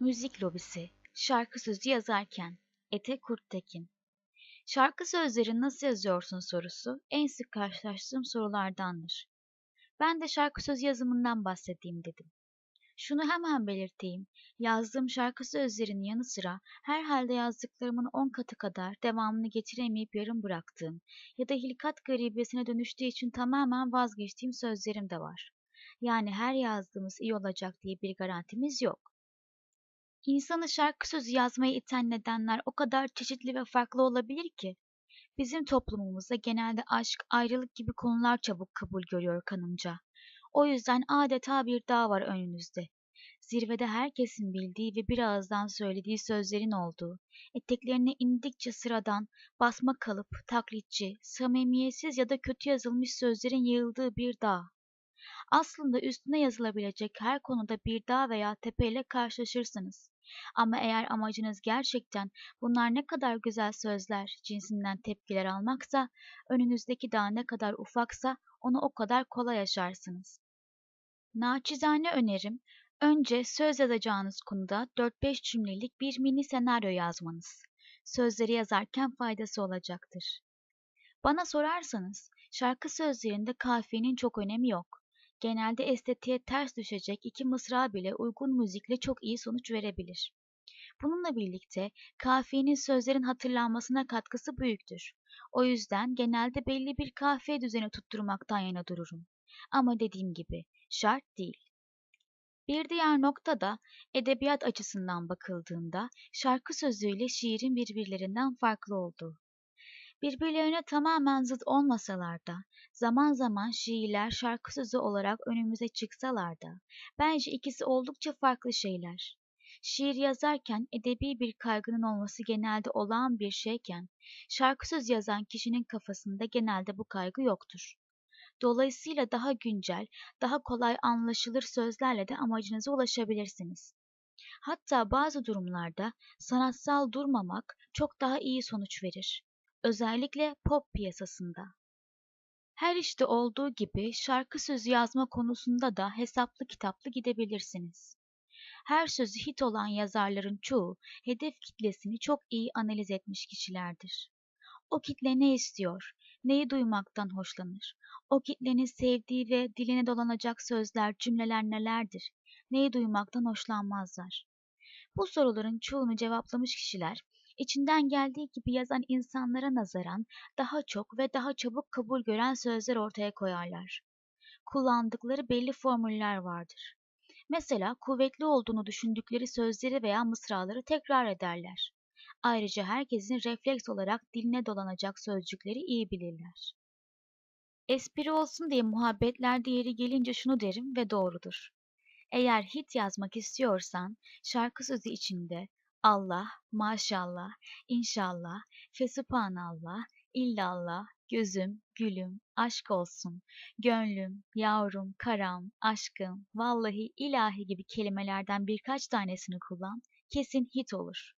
Müzik lobisi, şarkı sözü yazarken, Ete Kurttekin. Şarkı sözleri nasıl yazıyorsun sorusu en sık karşılaştığım sorulardandır. Ben de şarkı sözü yazımından bahsedeyim dedim. Şunu hemen belirteyim. Yazdığım şarkı sözlerinin yanı sıra herhalde yazdıklarımın on katı kadar devamını getiremeyip yarım bıraktığım ya da hilkat garibesine dönüştüğü için tamamen vazgeçtiğim sözlerim de var. Yani her yazdığımız iyi olacak diye bir garantimiz yok. İnsanı şarkı sözü yazmaya iten nedenler o kadar çeşitli ve farklı olabilir ki. Bizim toplumumuzda genelde aşk, ayrılık gibi konular çabuk kabul görüyor kanımca. O yüzden adeta bir dağ var önünüzde. Zirvede herkesin bildiği ve bir ağızdan söylediği sözlerin olduğu, eteklerine indikçe sıradan, basma kalıp, taklitçi, samimiyetsiz ya da kötü yazılmış sözlerin yığıldığı bir dağ. Aslında üstüne yazılabilecek her konuda bir dağ veya tepeyle karşılaşırsınız. Ama eğer amacınız gerçekten bunlar ne kadar güzel sözler cinsinden tepkiler almaksa, önünüzdeki dağ ne kadar ufaksa onu o kadar kolay aşarsınız. Naçizane önerim, önce söz yazacağınız konuda 4-5 cümlelik bir mini senaryo yazmanız. Sözleri yazarken faydası olacaktır. Bana sorarsanız, şarkı sözlerinde kafiyenin çok önemi yok. Genelde estetiğe ters düşecek iki mısra bile uygun müzikle çok iyi sonuç verebilir. Bununla birlikte kafiyenin sözlerin hatırlanmasına katkısı büyüktür. O yüzden genelde belli bir kafiye düzeni tutturmaktan yana dururum. Ama dediğim gibi şart değil. Bir diğer nokta da edebiyat açısından bakıldığında şarkı sözüyle şiirin birbirlerinden farklı olduğu. Birbirlerine tamamen zıt olmasalar da, zaman zaman şiirler şarkı sözü olarak önümüze çıksalar da, bence ikisi oldukça farklı şeyler. Şiir yazarken edebi bir kaygının olması genelde olağan bir şeyken, şarkı söz yazan kişinin kafasında genelde bu kaygı yoktur. Dolayısıyla daha güncel, daha kolay anlaşılır sözlerle de amacınıza ulaşabilirsiniz. Hatta bazı durumlarda sanatsal durmamak çok daha iyi sonuç verir. Özellikle pop piyasasında. Her işte olduğu gibi şarkı sözü yazma konusunda da hesaplı kitaplı gidebilirsiniz. Her sözü hit olan yazarların çoğu hedef kitlesini çok iyi analiz etmiş kişilerdir. O kitle ne istiyor, neyi duymaktan hoşlanır, o kitlenin sevdiği ve diline dolanacak sözler, cümleler nelerdir, neyi duymaktan hoşlanmazlar. Bu soruların çoğunu cevaplamış kişiler içinden geldiği gibi yazan insanlara nazaran daha çok ve daha çabuk kabul gören sözler ortaya koyarlar. Kullandıkları belli formüller vardır. Mesela kuvvetli olduğunu düşündükleri sözleri veya mısraları tekrar ederler. Ayrıca herkesin refleks olarak diline dolanacak sözcükleri iyi bilirler. Espri olsun diye muhabbetlerde yeri gelince şunu derim ve doğrudur. Eğer hit yazmak istiyorsan şarkı sözü içinde Allah, maşallah, inşallah, fesubhanallah, illallah, gözüm, gülüm, aşk olsun, gönlüm, yavrum, karam, aşkım, vallahi, ilahi gibi kelimelerden birkaç tanesini kullan, kesin hit olur.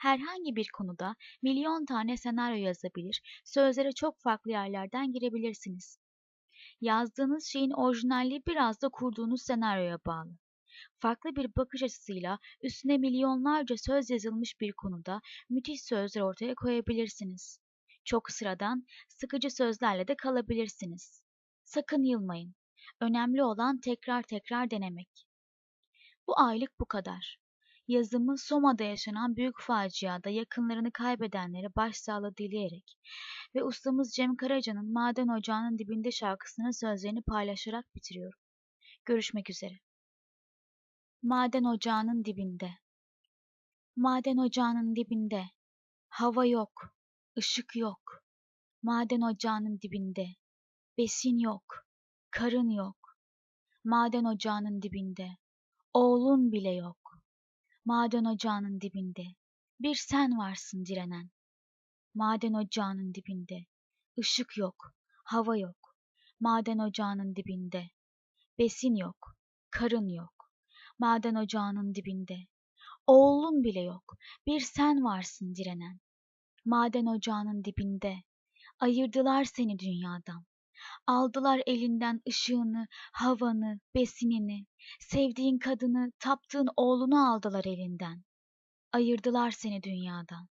Herhangi bir konuda milyon tane senaryo yazabilir, sözlere çok farklı yerlerden girebilirsiniz. Yazdığınız şeyin orijinalliği biraz da kurduğunuz senaryoya bağlı farklı bir bakış açısıyla üstüne milyonlarca söz yazılmış bir konuda müthiş sözler ortaya koyabilirsiniz. Çok sıradan, sıkıcı sözlerle de kalabilirsiniz. Sakın yılmayın. Önemli olan tekrar tekrar denemek. Bu aylık bu kadar. Yazımı Soma'da yaşanan büyük faciada yakınlarını kaybedenlere başsağlığı dileyerek ve ustamız Cem Karaca'nın Maden Ocağı'nın dibinde şarkısının sözlerini paylaşarak bitiriyorum. Görüşmek üzere. Maden ocağının dibinde. Maden ocağının dibinde. Hava yok, ışık yok. Maden ocağının dibinde. Besin yok, karın yok. Maden ocağının dibinde. Oğlun bile yok. Maden ocağının dibinde. Bir sen varsın direnen. Maden ocağının dibinde. Işık yok, hava yok. Maden ocağının dibinde. Besin yok, karın yok maden ocağının dibinde. Oğlun bile yok, bir sen varsın direnen. Maden ocağının dibinde. Ayırdılar seni dünyadan. Aldılar elinden ışığını, havanı, besinini, sevdiğin kadını, taptığın oğlunu aldılar elinden. Ayırdılar seni dünyadan.